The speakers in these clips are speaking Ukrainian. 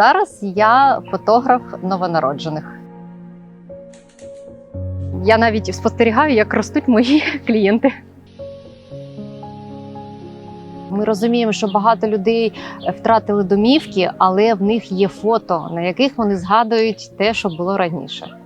Зараз я фотограф новонароджених. Я навіть спостерігаю, як ростуть мої клієнти. Ми розуміємо, що багато людей втратили домівки, але в них є фото, на яких вони згадують те, що було раніше.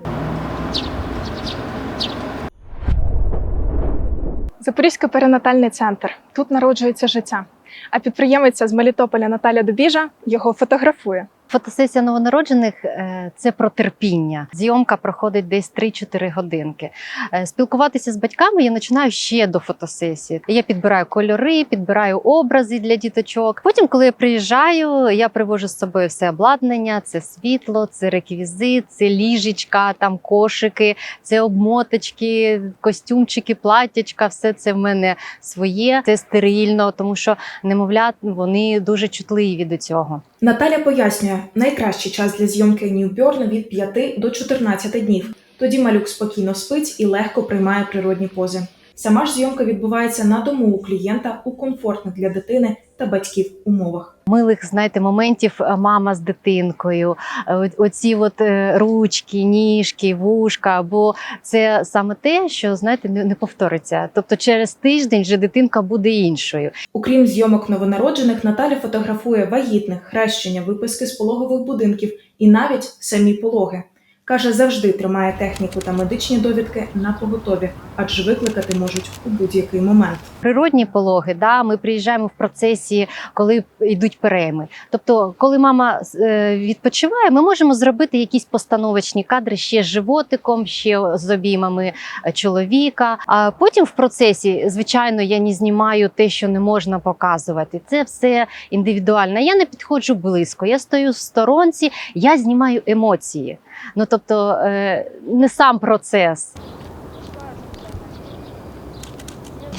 Запорізький перинатальний центр. Тут народжується життя. А підприємиця з Мелітополя Наталя Добіжа його фотографує. Фотосесія новонароджених е, це про терпіння. Зйомка проходить десь 3-4 годинки. Е, Спілкуватися з батьками я починаю ще до фотосесії. Я підбираю кольори, підбираю образи для діточок. Потім, коли я приїжджаю, я привожу з собою все обладнання: це світло, це реквізит, це ліжечка, там кошики, це обмоточки, костюмчики, платтячка. Все це в мене своє. Це стерильно, тому що немовлят вони дуже чутливі до цього. Наталя пояснює, найкращий час для зйомки ньюбьорн від 5 до 14 днів. Тоді малюк спокійно спить і легко приймає природні пози. Сама ж зйомка відбувається на дому у клієнта у комфортних для дитини та батьків умовах. милих, знаєте, моментів е, мама з дитинкою, е, оці от е, ручки, ніжки, вушка. Бо це саме те, що знаєте, не, не повториться. Тобто через тиждень вже дитинка буде іншою. Окрім зйомок новонароджених, Наталя фотографує вагітних, хрещення, виписки з пологових будинків і навіть самі пологи. Каже, завжди тримає техніку та медичні довідки на поготові, адже викликати можуть у будь-який момент. Природні пологи, да, ми приїжджаємо в процесі, коли йдуть перейми. Тобто, коли мама е, відпочиває, ми можемо зробити якісь постановочні кадри ще з животиком, ще з обіймами е, чоловіка. А потім в процесі, звичайно, я не знімаю те, що не можна показувати. Це все індивідуально. Я не підходжу близько. Я стою в сторонці, я знімаю емоції. Ну тобто, е, не сам процес.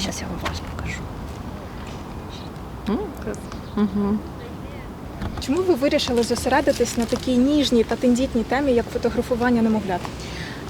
Зараз я вам вас покажу. Угу. Чому ви вирішили зосередитись на такій ніжній та тендітній темі, як фотографування немовлят?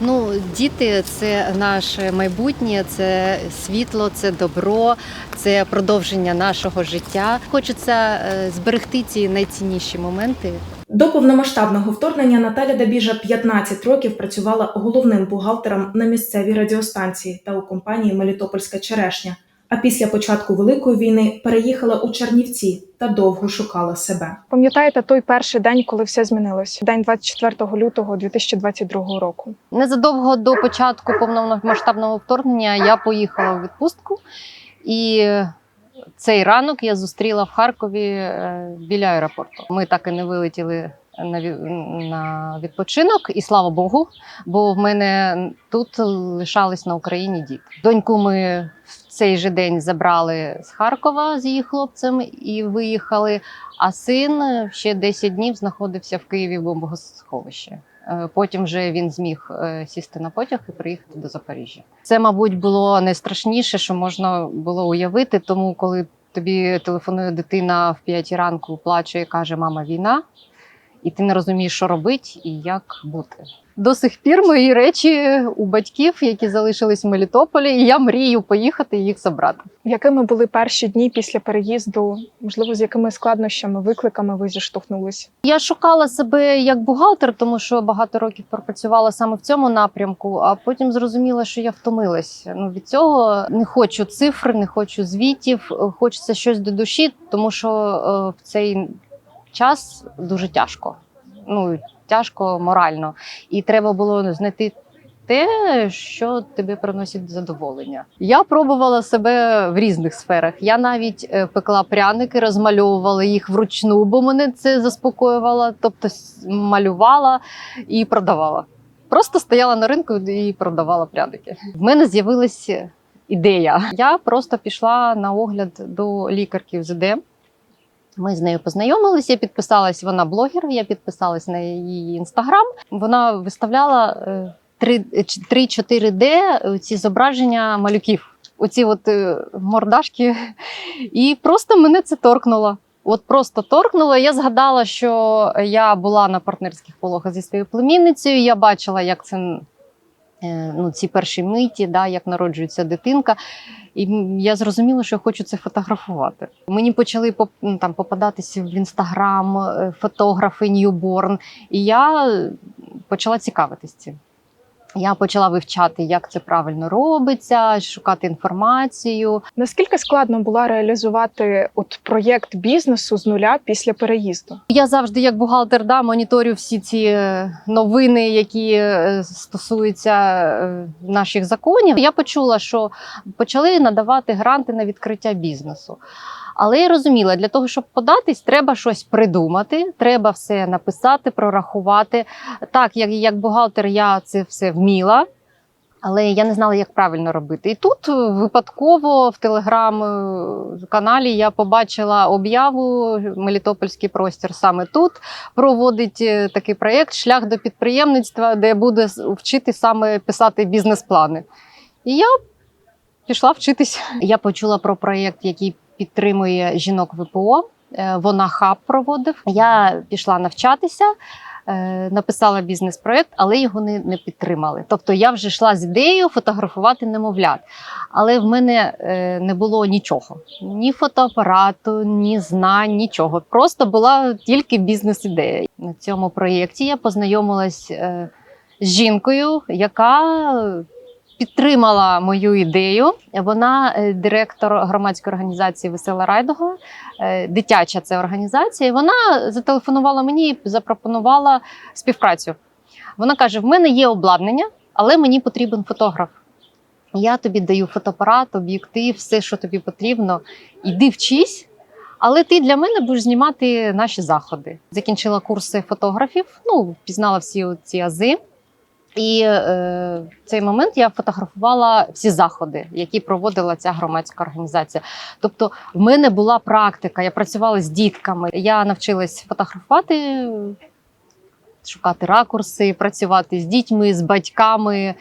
Ну, діти це наше майбутнє, це світло, це добро, це продовження нашого життя. Хочеться е, зберегти ці найцінніші моменти. До повномасштабного вторгнення Наталя Дабіжа 15 років працювала головним бухгалтером на місцевій радіостанції та у компанії Мелітопольська черешня. А після початку Великої війни переїхала у Чернівці та довго шукала себе. Пам'ятаєте той перший день, коли все змінилось? День 24 лютого 2022 року. Незадовго до початку повномасштабного вторгнення я поїхала в відпустку, і цей ранок я зустріла в Харкові е, біля аеропорту. Ми так і не вилетіли на відпочинок, і слава Богу, бо в мене тут лишались на Україні діти. Доньку ми в цей же день забрали з Харкова з її хлопцем і виїхали. А син ще 10 днів знаходився в Києві в бомбосховищі. Е, Потім вже він зміг е, сісти на потяг і приїхати до Запоріжжя. Це, мабуть, було найстрашніше, що можна було уявити. Тому, коли тобі телефонує дитина в п'ятій ранку, плаче і каже: Мама, війна, і ти не розумієш, що робити і як бути. До сих пір мої речі у батьків, які залишились в Мелітополі, і я мрію поїхати і їх забрати. Якими були перші дні після переїзду? Можливо, з якими складнощами, викликами ви зіштовхнулись? Я шукала себе як бухгалтер, тому що багато років пропрацювала саме в цьому напрямку, а потім зрозуміла, що я втомилась. Ну від цього не хочу цифр, не хочу звітів, хочеться щось до душі, тому що е, в цей час дуже тяжко. Ну тяжко морально, і треба було знайти. Те, що тебе приносить задоволення. Я пробувала себе в різних сферах. Я навіть е, пекла пряники, розмальовувала їх вручну, бо мене це заспокоювало. Тобто малювала і продавала. Просто стояла на ринку і продавала пряники. В мене з'явилася ідея. Я просто пішла на огляд до лікарки в ЗД. Ми з нею познайомилися, я підписалась, вона блогер, я підписалась на її інстаграм. Вона виставляла е, 3-4D ці зображення малюків. Оці от е, мордашки. І просто мене це торкнуло. От просто торкнуло. Я згадала, що я була на партнерських пологах зі своєю племінницею. Я бачила, як це е, ну, ці перші миті, да, як народжується дитинка. І я зрозуміла, що я хочу це фотографувати. Мені почали там, попадатися в інстаграм е, фотографи ньюборн, і я е, почала цікавитись цим. Я почала вивчати, як це правильно робиться, шукати інформацію. Наскільки складно було реалізувати от проєкт бізнесу з нуля після переїзду? Я завжди, як бухгалтер, да, моніторю всі ці е, новини, які е, стосуються е, наших законів. Я почула, що почали надавати гранти на відкриття бізнесу. Але я розуміла, для того, щоб податись, треба щось придумати, треба все написати, прорахувати. Так, як, як бухгалтер, я це все вміла. Але я не знала, як правильно робити. І тут випадково в телеграм-каналі я побачила об'яву Мелітопольський простір саме тут проводить е, такий проєкт Шлях до підприємництва, де буде вчити саме писати бізнес-плани. І я пішла вчитись. Я почула про проєкт, який підтримує жінок ВПО. Е, Вона хаб проводив. Я пішла навчатися. е, Написала бізнес-проєкт, але його не, не підтримали. Тобто я вже йшла з ідеєю фотографувати немовлят. Але в мене е, не було нічого: ні фотоапарату, ні знань, нічого. Просто була тільки бізнес-ідея. На цьому проєкті я познайомилась з жінкою, яка підтримала мою ідею. Вона е, директор громадської організації Весела Райдуга, е, дитяча це організація. Вона зателефонувала мені і запропонувала співпрацю. Вона каже: в мене є обладнання, але мені потрібен фотограф. Я тобі даю фотоапарат, об'єктив, все, що тобі потрібно. Іди вчись. Але ти для мене будеш знімати наші заходи. Закінчила курси фотографів, ну, пізнала всі ці ази. І е, в цей момент я фотографувала всі заходи, які проводила ця громадська організація. Тобто, в мене була практика, я працювала з дітками. Я навчилась фотографувати, шукати ракурси, працювати з дітьми, з батьками.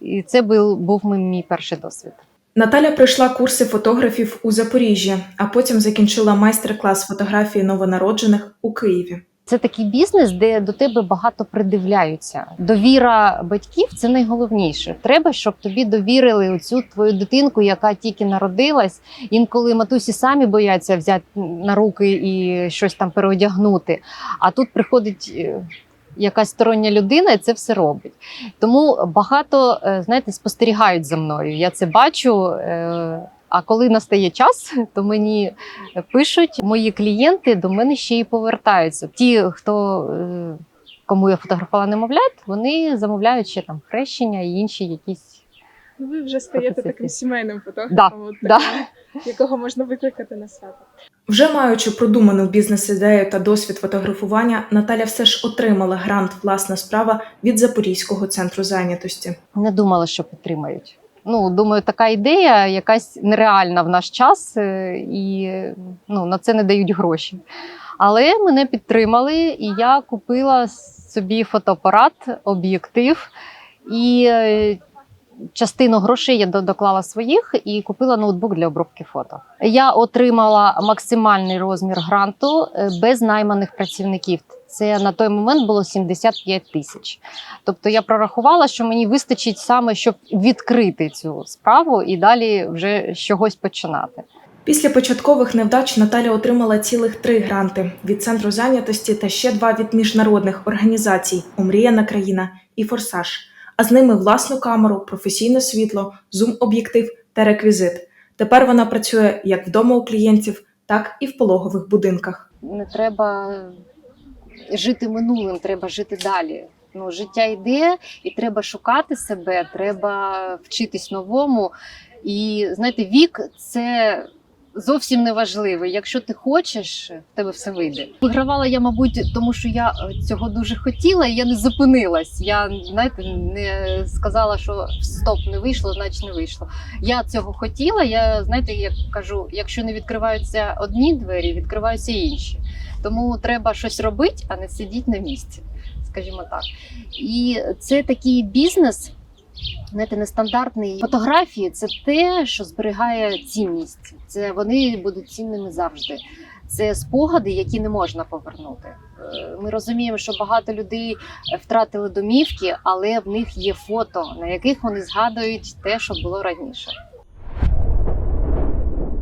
І це був, був мій- перший досвід. Наталя пройшла курси фотографів у Запоріжжі, а потім закінчила майстер-клас фотографії новонароджених у Києві. Це такий бізнес, де до тебе багато придивляються. Довіра батьків це найголовніше. Треба, щоб тобі довірили оцю твою дитинку, яка тільки народилась. Інколи матусі самі бояться взяти на руки і щось там переодягнути. А тут приходить. е, Якась стороння людина і це все робить. Тому багато, е, знаєте, спостерігають за мною. Я це бачу. А коли настає час, то мені пишуть мої клієнти до мене ще й повертаються. Ті, хто е, кому я фотографувала немовлят, вони замовляють ще там хрещення і інші якісь. Ну, Ви вже стаєте таким сімейним фотографом, от да. таким, якого можна викликати на свято. Вже маючи продуману бізнес-ідею та досвід фотографування, Наталя все ж отримала грант Власна справа від Запорізького центру зайнятості. Не думала, що підтримають. Ну, думаю, така ідея якась нереальна в наш час, е, і ну, на це не дають гроші. Але мене підтримали, і я купила собі фотоапарат, об'єктив і е, частину грошей я доклала своїх і купила ноутбук для обробки фото. Я отримала максимальний розмір гранту е, без найманих працівників. Це на той момент було 75 тисяч. Тобто я прорахувала, що мені вистачить саме, щоб відкрити цю справу і далі вже з чогось починати. Після початкових невдач Наталя отримала цілих три гранти від центру зайнятості та ще два від міжнародних організацій Омріяна країна і Форсаж. А з ними власну камеру, професійне світло, зум-об'єктив та реквізит. Тепер вона працює як вдома у клієнтів, так і в пологових будинках. Не треба жити минулим, треба жити далі. Ну, життя йде, і треба шукати себе, треба вчитись новому. І знаєте, вік це зовсім не важливо. Якщо ти хочеш, в тебе все вийде. Вигравала я, мабуть, тому що я цього дуже хотіла, і я не зупинилась. Я знаєте, не сказала, що стоп, не вийшло, значить не вийшло. Я цього хотіла. Я знаєте, як кажу, якщо не відкриваються одні двері, відкриваються інші. Тому треба щось робити, а не сидіти на місці, скажімо так. І це такий бізнес, знаєте, нестандартний. Фотографії це те, що зберігає цінність. Це вони будуть цінними завжди. Це спогади, які не можна повернути. Е, Ми розуміємо, що багато людей втратили домівки, але в них є фото, на яких вони згадують те, що було раніше.